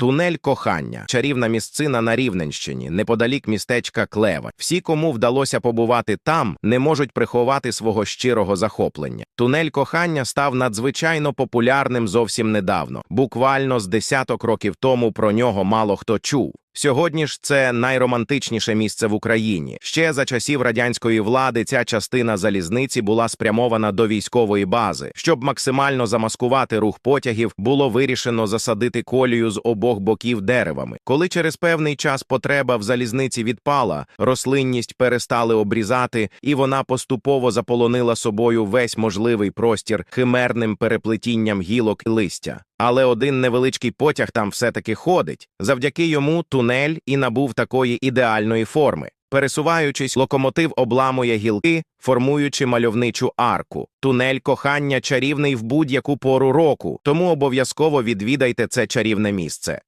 Тунель кохання, чарівна місцина на Рівненщині, неподалік містечка Клева. Всі, кому вдалося побувати там, не можуть приховати свого щирого захоплення. Тунель кохання став надзвичайно популярним зовсім недавно. Буквально з десяток років тому про нього мало хто чув. Сьогодні ж це найромантичніше місце в Україні. Ще за часів радянської влади ця частина залізниці була спрямована до військової бази. Щоб максимально замаскувати рух потягів, було вирішено засадити колію з обох боків деревами. Коли через певний час потреба в залізниці відпала, рослинність перестали обрізати, і вона поступово заполонила собою весь можливий простір химерним переплетінням гілок і листя. Але один невеличкий потяг там все-таки ходить. Завдяки йому тунель і набув такої ідеальної форми. Пересуваючись, локомотив обламує гілки, формуючи мальовничу арку. Тунель кохання чарівний в будь-яку пору року, тому обов'язково відвідайте це чарівне місце.